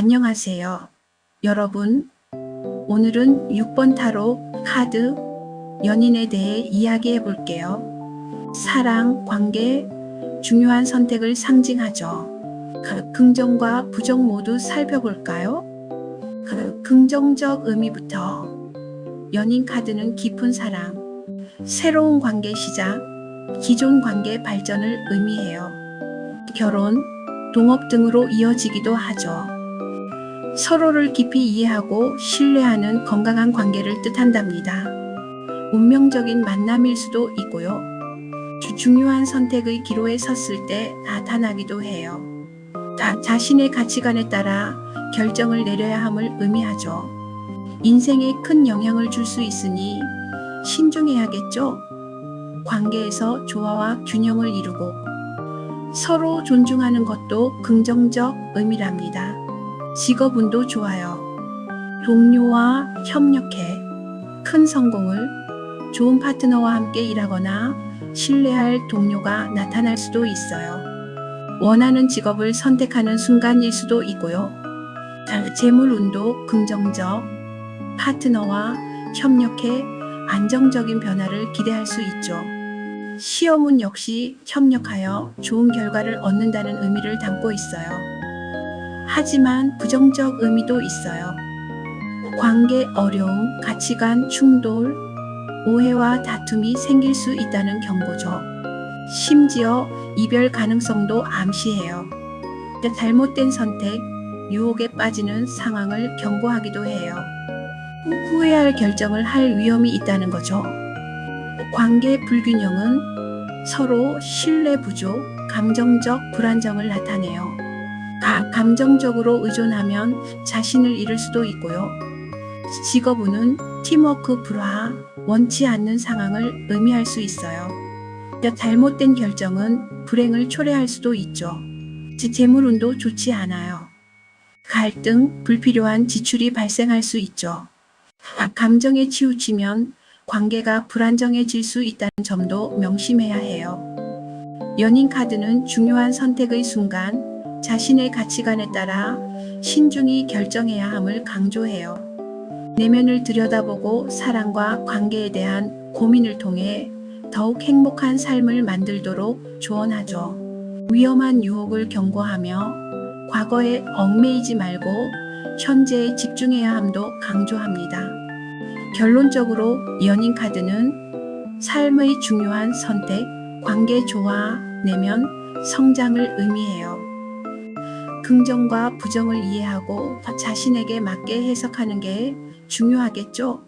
안녕하세요. 여러분, 오늘은 6번 타로 카드 연인에 대해 이야기해 볼게요. 사랑, 관계, 중요한 선택을 상징하죠. 그 긍정과 부정 모두 살펴볼까요? 그 긍정적 의미부터 연인 카드는 깊은 사랑, 새로운 관계 시작, 기존 관계 발전을 의미해요. 결혼, 동업 등으로 이어지기도 하죠. 서로를 깊이 이해하고 신뢰하는 건강한 관계를 뜻한답니다. 운명적인 만남일 수도 있고요. 주- 중요한 선택의 기로에 섰을 때 나타나기도 해요. 다 자신의 가치관에 따라 결정을 내려야 함을 의미하죠. 인생에 큰 영향을 줄 수 있으니 신중해야겠죠? 관계에서 조화와 균형을 이루고 서로 존중하는 것도 긍정적 의미랍니다. 직업운도 좋아요. 동료와 협력해 큰 성공을 좋은 파트너와 함께 일하거나 신뢰할 동료가 나타날 수도 있어요. 원하는 직업을 선택하는 순간일 수도 있고요. 자, 재물운도 긍정적 파트너와 협력해 안정적인 변화를 기대할 수 있죠. 시험은 역시 협력하여 좋은 결과를 얻는다는 의미를 담고 있어요. 하지만 부정적 의미도 있어요. 관계 어려움, 가치관 충돌, 오해와 다툼이 생길 수 있다는 경고죠. 심지어 이별 가능성도 암시해요. 잘못된 선택, 유혹에 빠지는 상황을 경고하기도 해요. 후회할 결정을 할 위험이 있다는 거죠. 관계 불균형은 서로 신뢰 부족, 감정적 불안정을 나타내요. 가- 감정적으로 의존하면 자신을 잃을 수도 있고요. 직업운은 팀워크 불화, 원치 않는 상황을 의미할 수 있어요. 잘못된 결정은 불행을 초래할 수도 있죠. 제- 재물운도 좋지 않아요. 갈등, 불필요한 지출이 발생할 수 있죠. 아, 감정에 치우치면 관계가 불안정해질 수 있다는 점도 명심해야 해요. 연인 카드는 중요한 선택의 순간 자신의 가치관에 따라 신중히 결정해야 함을 강조해요. 내면을 들여다보고 사랑과 관계에 대한 고민을 통해 더욱 행복한 삶을 만들도록 조언하죠. 위험한 유혹을 경고하며 과거에 얽매이지 말고 현재에 집중해야 함도 강조합니다. 결론적으로 연인 카드는 삶의 중요한 선택, 관계 조화, 내면, 성장을 의미해요. 긍정과 부정을 이해하고 자신에게 맞게 해석하는 게 중요하겠죠?